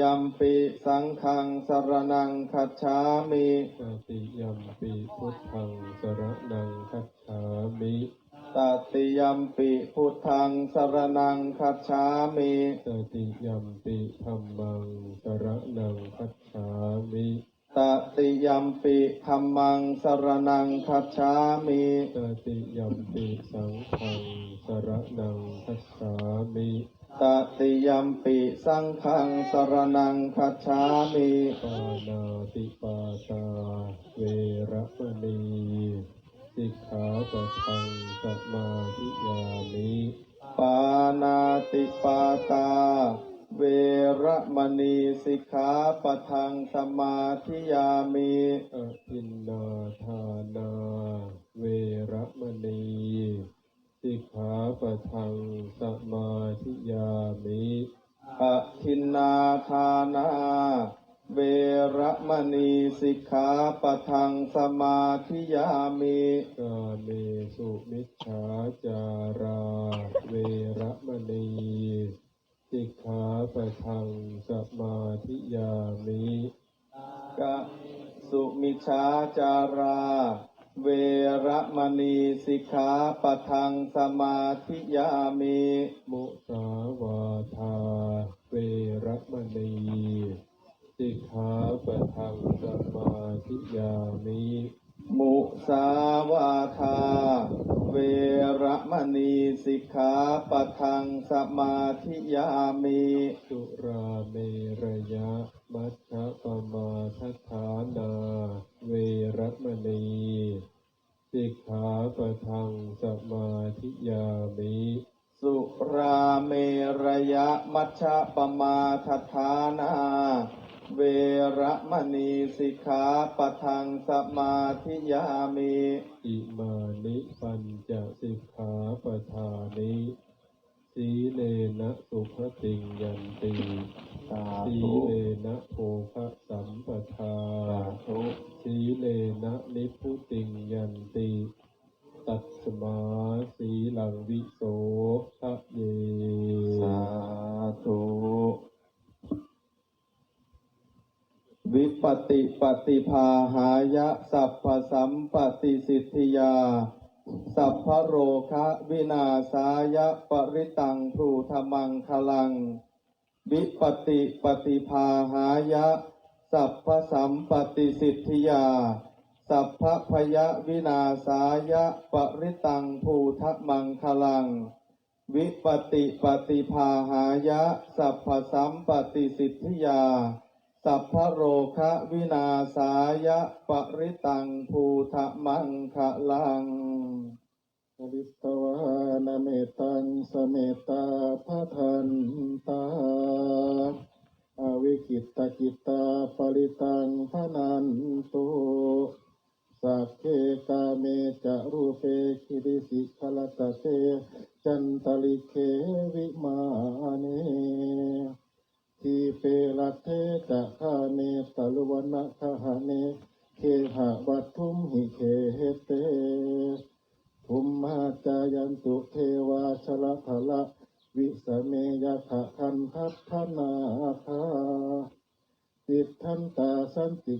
ยัมปิสังฆังสรนังคัจฉามิตติยัมปิพุทธังสรนังคัจฉามิตติยัมปิพุทธังสรนังคัจฉามิตติยัมปิธัมมังสรนังคัจฉามิตติยัมปิธัมมังสรนังคัจฉามิตติยัมปิสังฆังสรนังคัจฉามิ ตติยมปิสังฆังสรนังคัจฉามิปานาติปาตาเวรมณีสิกขาปะทังสมาธิยามิปานาติปาตา เวรมณีสิกขาปะทังสมาธิยามิอินนาทานา ทังสมาธิยามิอทินนาทานา เวระมณีสิกขาปะทังสมาธิยามิกาเมสุมิจฉาจารา เวระมณีสิกขาปะทังสมาธิยามิกะสุมิชฌาจารา เวระมณีสิกขาปะทังสมาธิยามิมุสาวาทาเวรมณีสิกขาปะทังสมาธิยามิมุสาวาทาเวรมณีสิกขาปะทังสมาธิยามิสุราเมระยะ มัชฌะปมาทัฏฐานา เวระมณี สิกขาปะทังสมาธิยามิสุราเมระยะมัชฌะปมาทฐานา เวระมณีสิกขาปะทังสมาธิยามิอิมานิปัญจสิกขาปทานิ สีเลนะสุขติงยันติสาสีธุเลนะโภคะสัมปทาสาธุสีเลนะนิพพุติงยันติ ตัสมาสีลังวิโสทะเยสาธุวิปติปฏิภาหายะสัพพสัมปติสิทธิยา สัพพโรคะวินาสายะปริตังภูธมังคลังวิปติปฏิภาหายะ สัพพสัมปติสิทธิยา สัพพพยวินาสายะปริตังภูทมังคลัง วิปติปฏิภาหายะ สัพพสัมปติสิทธิยา สัพพโรคะวินาสายะปริตังภูทะมังคะลังอริสวานเมตังสเมตตาพะทันตาอวิกิตกิตาปริตังพนันตุสัพเพกาเมจะรูเปคิริสิขลตเตจันตลิเควิมาเน ตีเปลัเทตะคาเนตลุวนะคหเนเคหะวัตทุมหิเคเตภุมมาจายันตุเทวาชลพละวิสเมยขะคันทัพพนาคาติทันตาสันติ